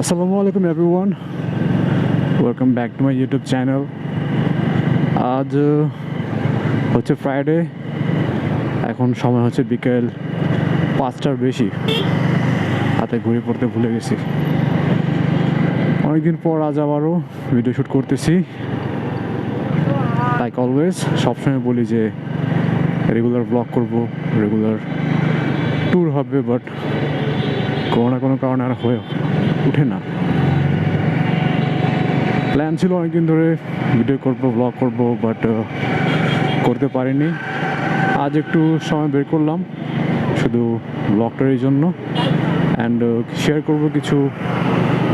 আসসালামু আলাইকুম everyone welcome back to my YouTube channel আজ হচ্ছে ফ্রাইডে এখন সময় হচ্ছে বিকেল পাঁচটার বেশি। হাতে ঘুরে পড়তে ভুলে গেছি। অনেকদিন পর আজ আবারও ভিডিও শ্যুট করতেছি। লাইক অলওয়েজ সবসময় বলি যে রেগুলার ব্লগ করব রেগুলার ট্যুর হবে বাট কোনো না কোনো কারণে আর হয়ে উঠে না। প্ল্যান ছিল অনেকদিন ধরে ভিডিও করব ব্লগ করব বাট করতে পারিনি। আজ একটু সময় বের করলাম, শুধু ব্লগটার এই জন্য। অ্যান্ড শেয়ার করব কিছু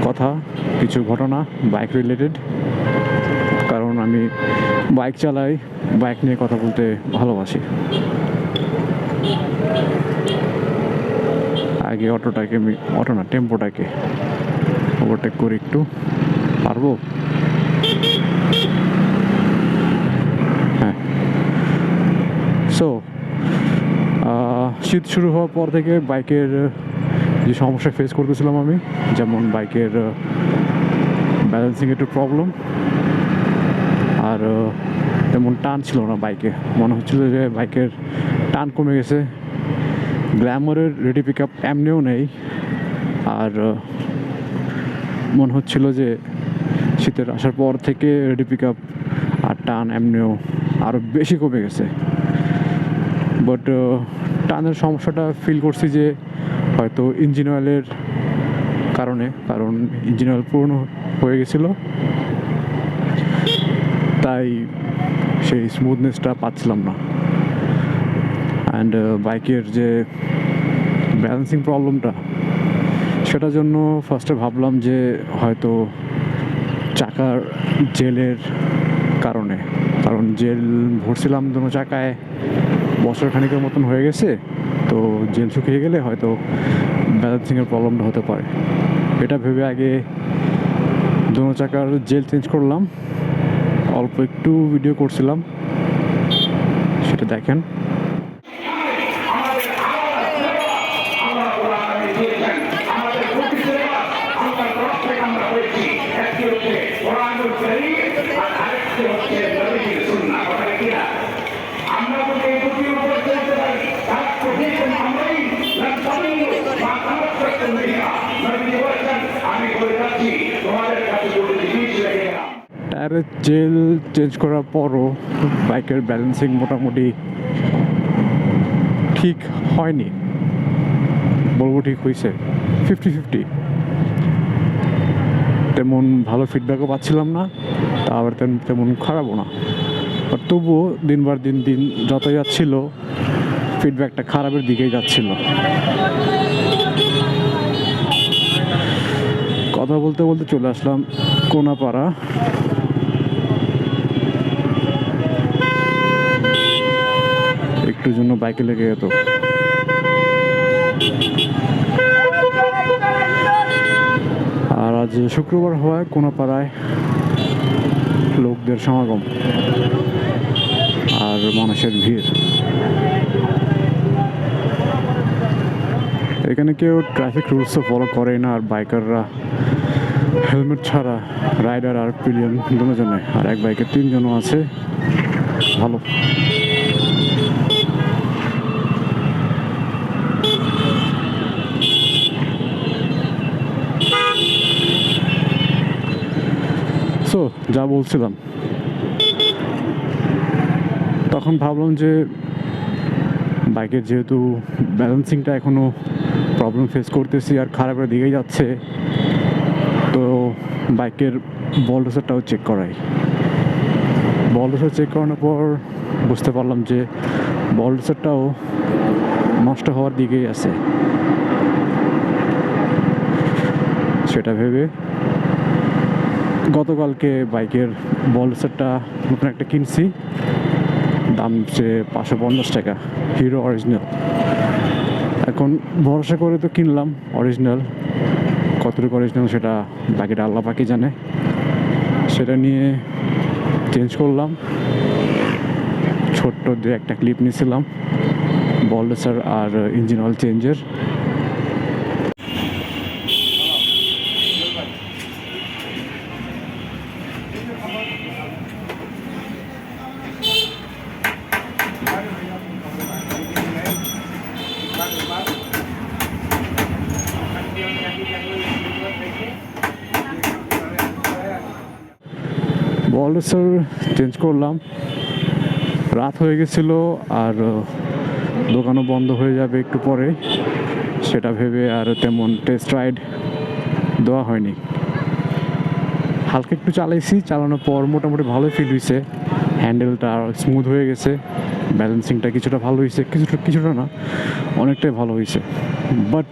কথা, কিছু ঘটনা বাইক রিলেটেড কারণ আমি বাইক চালাই বাইক নিয়ে কথা বলতে ভালোবাসি। আগে অটোটাকে অটো না, টেম্পোটাকে ওভারটেক করি একটু পারব? হ্যাঁ। সো শীত শুরু হওয়ার পর থেকে বাইকের যে সমস্যা ফেস করতেছিলাম আমি, যেমন বাইকের ব্যালেন্সিং একটু প্রবলেম আর তেমন টান ছিল না বাইকে। মনে হচ্ছিল যে বাইকের টান কমে গেছে গ্ল্যামারের রেডি পিক আপ এমনিও নেই। আর মনে হচ্ছিল যে শীতের আসার পর থেকে রেডি পিক আপ আর টান এমনিও আরও বেশি কমে গেছে। বাট টানের সমস্যাটা ফিল করছি যে হয়তো ইঞ্জিন অয়েলের কারণে, কারণ ইঞ্জিন অয়েল পুরনো হয়ে গেছিল। তাই সেই স্মুথনেসটা পাচ্ছিলাম না। অ্যান্ড বাইকের যে ব্যালেন্সিং প্রবলেমটা সেটার জন্য ফার্স্টে ভাবলাম যে হয়তো চাকার জেলের কারণে, কারণ জেল ভরছিলাম দুটো চাকায়, বছর খানিকের মতন হয়ে গেছে, তো জেল শুকিয়ে গেলে হয়তো ব্যালেন্সিংয়ের প্রবলেমটা হতে পারে। এটা ভেবে আগে দুনো চাকার জেল চেঞ্জ করলাম, অল্প একটু ভিডিও করছিলাম, সেটা দেখেন। টায়ারের জেল চেঞ্জ করার পরও বাইকের ব্যালেন্সিং মোটামুটি ঠিক হয়নি। বলব ঠিক হয়েছে ফিফটি ফিফটি। তেমন ভালো ফিডব্যাকও পাচ্ছিলাম না, তা আবার তেমন খারাপও না। বাট তবুও দিনবার দিন দিন যত যাচ্ছিল ফিডব্যাকটা খারাপের দিকেই যাচ্ছিল। কথা বলতে বলতে চলে আসলাম কোনাপাড়া। একটু জন্য বাইকে লেগে যেত আর আজ শুক্রবার হওয়ায় কোনাপাড়ায় লোকদের সমাগম। মানুষের ভিড়। এখানে কেউ ট্রাফিক রুলসও ফলো করে না, আর বাইকাররা হেলমেট ছাড়া রাইডার আর পিলিয়ন দুজনে, আর এক বাইকে তিনজনও আছে। ভালো। সো যা বলছিলাম তখন ভাবলাম যে বাইকের যেহেতু ব্যালেন্সিংটা এখনও প্রবলেম ফেস করতেছি আর খারাপের দিকেই যাচ্ছে, তো বাইকের বলডোসারটাও চেক করাই। বলডোসার চেক করানোর পর বুঝতে পারলাম যে বলডোসারটাও নষ্ট হওয়ার দিকেই আছে। সেটা ভেবে গতকালকে বাইকের বল সেটটা নতুন একটা কিনছি। দাম হচ্ছে পাঁচশো পঞ্চাশ টাকা হিরো অরিজিনাল এখন ভরসা করে তো কিনলাম অরিজিনাল কতটুকু অরিজিনাল সেটা বাকিটা আল্লাহ পাকি জানে। সেটা নিয়ে চেঞ্জ করলাম। ছোট্ট দু একটা ক্লিপ নিয়েছিলাম বলডেসার আর ইঞ্জিন অয়েল চেঞ্জের বলসের চেঞ্জ করলাম। রাত হয়ে গেছিল আর দোকানও বন্ধ হয়ে যাবে একটু পরে। সেটা ভেবে আর তেমন টেস্ট রাইড দেওয়া হয়নি। হালকা একটু চালাইছি, চালানোর পর মোটামুটি ভালোই ফিল হয়েছে হ্যান্ডেলটা স্মুথ হয়ে গেছে ব্যালেন্সিংটা কিছুটা ভালো হয়েছে কিছুটা কিছুটা না, অনেকটাই ভালো হয়েছে বাট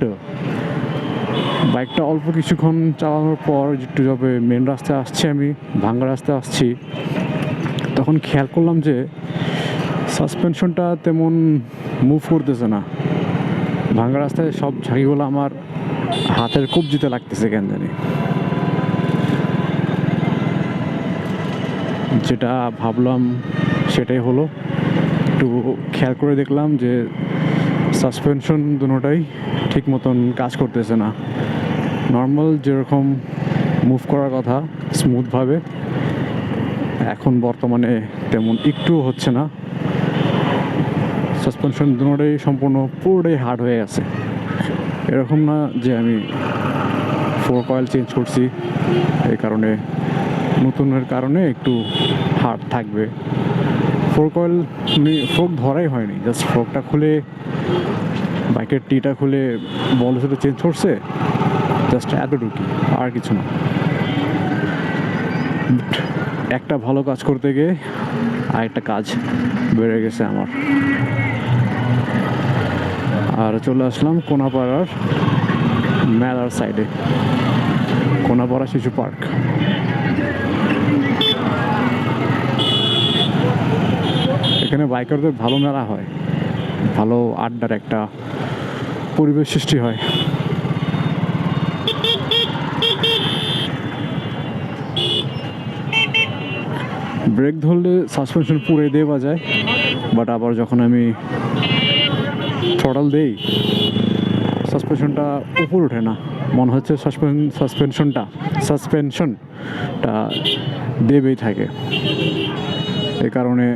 বাইকটা অল্প কিছুক্ষণ চালানোর পর একটু যবে মেন রাস্তায় আসছি আমি, ভাঙ্গা রাস্তায় আসছি, তখন খেয়াল করলাম যে সাসপেনশনটা তেমন মুভ করতেছে না। ভাঙ্গা রাস্তায় সব ঝাঁকিগুলো আমার হাতের কবজিতে লাগতেছে কেন জানি। যেটা ভাবলাম সেটাই হলো। একটু খেয়াল করে দেখলাম যে সাসপেনশন দুটোটাই ঠিক মতন কাজ করতেছে না। নর্মাল যেরকম মুভ করার কথা স্মুথভাবে এখন বর্তমানে তেমন একটু হচ্ছে না। সাসপেনশন দুটোটাই সম্পূর্ণ পুরোটাই হার্ড হয়ে গেছে। এরকম না যে আমি ফোর কয়েল চেঞ্জ করছি, এই কারণে, নতুনের কারণে একটু হার্ড থাকবে। ফোর কয়েল ফোক ধরাই হয়নি জাস্ট ফোকটা খুলে বাইকের টিটা খুলে বল সাথে চেঞ্জ করছে, জাস্ট এতটুকুই, আর কিছু না। একটা ভালো কাজ করতে গিয়ে আর একটা কাজ বেড়ে গেছে আমার। আর চলে আসলাম কোনাপাড়ার মেলার সাইডে, কোনাপাড়া শিশু পার্ক। এখানে বাইকারদের ভালো মেলা হয়। ভালো আড্ডার একটা পরিবেশ সৃষ্টি হয়। ব্রেক ধরলে সাসপেনশন পুরে দেওয়া যায় বাট আবার যখন আমি থ্রটাল দেই, সাসপেনশনটা উপর ওঠে না। মনে হচ্ছে সাসপেন, সাসপেনশনটা সাসপেনশনটা দেবেই থাকে। এ কারণে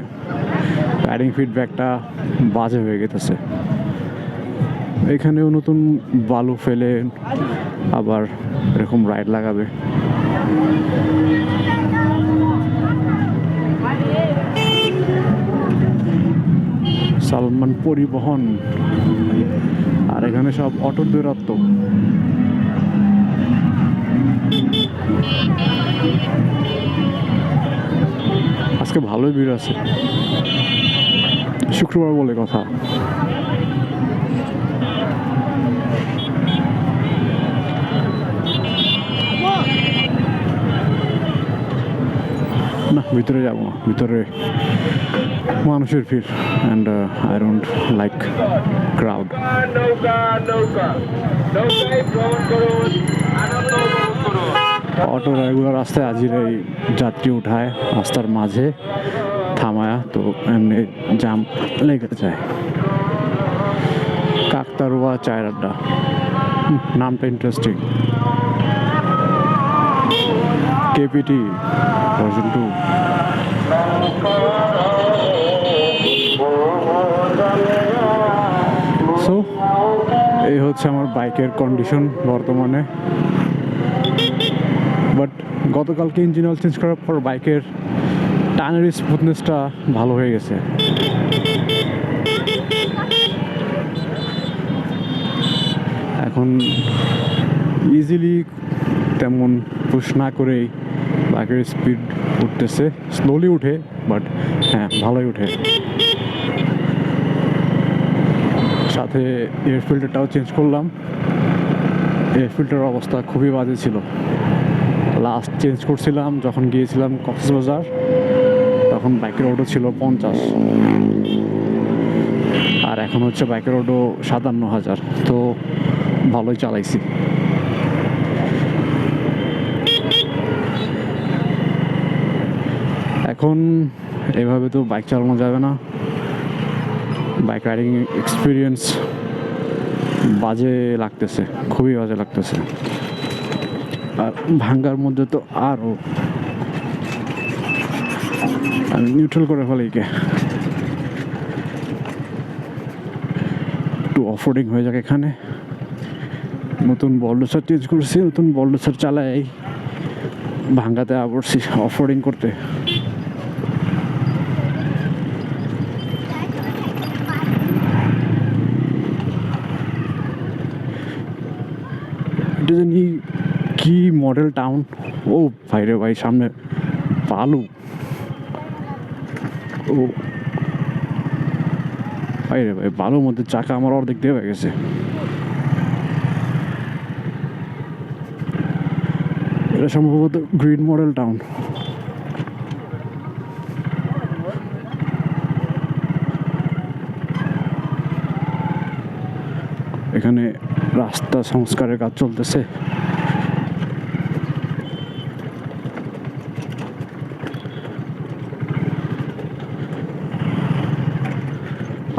রাইডিং ফিডব্যাকটা বাজে হয়ে গেতেছে। এখানেও নতুন বালু ফেলে আবার এরকম রাইড লাগাবে। সালমান পরিবহন। আর এখানে সব অটো দূরত্ব। আজকে ভালোই ভিড় আছে। শুক্রবার বলে কথা। না, ভিতরে যাব না। ভিতরে মানুষের ভিড় and I don't like crowd auto regular রাস্তায় আজিরাই যাত্রী উঠায় রাস্তার মাঝে। থামায়া তো এমনি জাম লেগে যায় কাকতারুয়া চায়ের আড্ডা। নামটা interesting KPT version two so এই হচ্ছে আমার বাইকের কন্ডিশন বর্তমানে। বাট গতকালকে ইঞ্জিন অয়েল চেঞ্জ করার পর বাইকের টানের স্মুথনেসটা ভালো হয়ে গেছে। এখন ইজিলি তেমন পুশ না করেই বাইকের স্পিড উঠতেছে। স্লোলি উঠে বাট হ্যাঁ ভালোই উঠে। সাথে এয়ার ফিল্টারটাও চেঞ্জ করলাম। এয়ার ফিল্টারের অবস্থা খুবই বাজে ছিল। লাস্ট চেঞ্জ করছিলাম, যখন গিয়েছিলাম কক্সবাজার। তখন বাইকের অটো ছিল পঞ্চাশ। আর এখন হচ্ছে বাইকের অটো সাতান্ন হাজার। তো ভালোই চালাইছি। এখন এভাবে তো বাইক চালানো যাবে না। বাইক রাইডিং এক্সপিরিয়েন্স বাজে লাগতেছে, খুবই বাজে লাগতেছে। আর ভাঙ্গার মধ্যে তো আরও আমি নিউট্রাল করে ফেলি কে একটু অফরোডিং হয়ে যাক এখানে। নতুন বল্ডসার চেঞ্জ করছি, নতুন বল্ডসার চালাই। ভাঙ্গাতে আবরছি অফরোডিং করতে। কি মডেল টাউন ও ভাই রে ভাই, সামনে বালু ও। ভাই রে ভাই, বালুর মধ্যে চাকা আমার অর্ধেক দেওয়া গেছে। এটা সম্ভবত গ্রিন মডেল টাউন। এখানে রাস্তা সংস্কারের কাজ চলতেছে।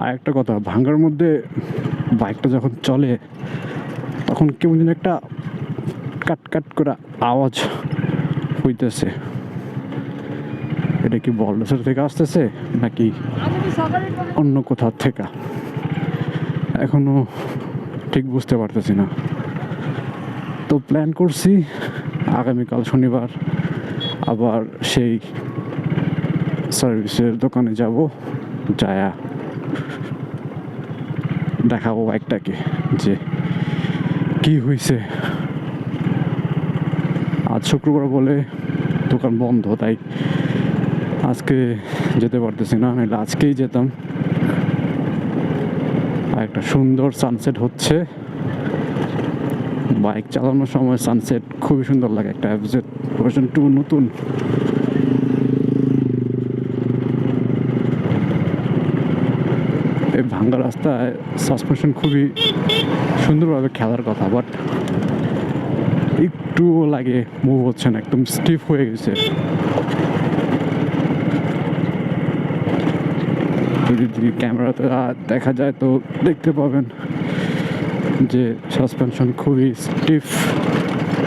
আর একটা কথা, ভাঙ্গার মধ্যে বাইকটা যখন চলে, তখন কেমন যেন একটা কাট কাট করে আওয়াজ হইতেছে। এটা কি বলডাসের থেকে আসতেছে, নাকি অন্য কোথাও থেকে? এখনও ঠিক বুঝতে পারতেছি না। তো প্ল্যান করছি, আগামীকাল শনিবার আবার সেই সার্ভিসের দোকানে যাব, যায়া দেখাবো বাইকটাকে যে কি হয়েছে আজ শুক্রবার বলে দোকান বন্ধ, তাই আজকে যেতে পারতেছি না, নাহলে আজকেই যেতাম। একটা সুন্দর সানসেট হচ্ছে। বাইক চালানোর সময় সানসেট খুবই সুন্দর লাগে, একটা ভার্সন টু নতুন এই ভাঙ্গা রাস্তায় সাসপেনশন খুবই সুন্দরভাবে খেলার কথা বাট একটুও লাগে মুভ হচ্ছে না, একদম স্টিফ হয়ে গেছে। যদি ক্যামেরাতে দেখা যায় তো দেখতে পাবেন যে সাসপেনশন খুবই স্টিফ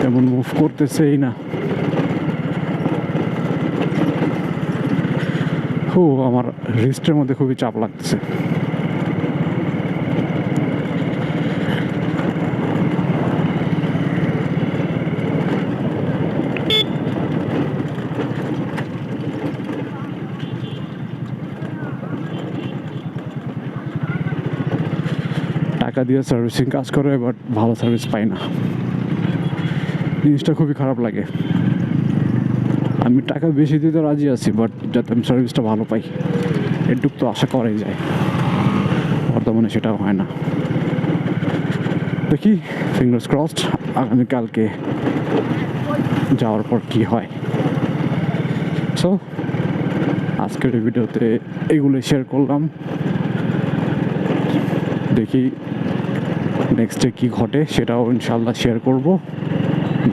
তেমন মুভ করতেছেই না। ও আমার রিস্টের মধ্যে খুবই চাপ লাগতেছে। টাকা দিয়ে সার্ভিসিং কাজ করে বাট ভালো সার্ভিস পাই না। জিনিসটা খুবই খারাপ লাগে। আমি টাকা বেশি দিতে রাজি আছি বাট যাতে আমি সার্ভিসটা ভালো পাই, এটুক তো আশা করাই যায়। বর্তমানে সেটাও হয় না। দেখি ফিঙ্গার্স ক্রসড আগামীকালকে যাওয়ার পর কি হয়। সো আজকের ভিডিওতে এগুলো শেয়ার করলাম। দেখি নেক্সটে কী ঘটে সেটাও ইনশাল্লাহ শেয়ার করব।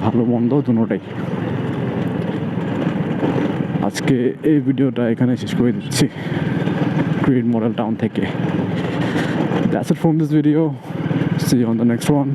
ভালো, মন্দ দুটোটাই আজকে এই ভিডিওটা এখানে শেষ করে দিচ্ছি। ক্রিয়েট মডেল টাউন থেকে। That's it from this video. See you on the next one.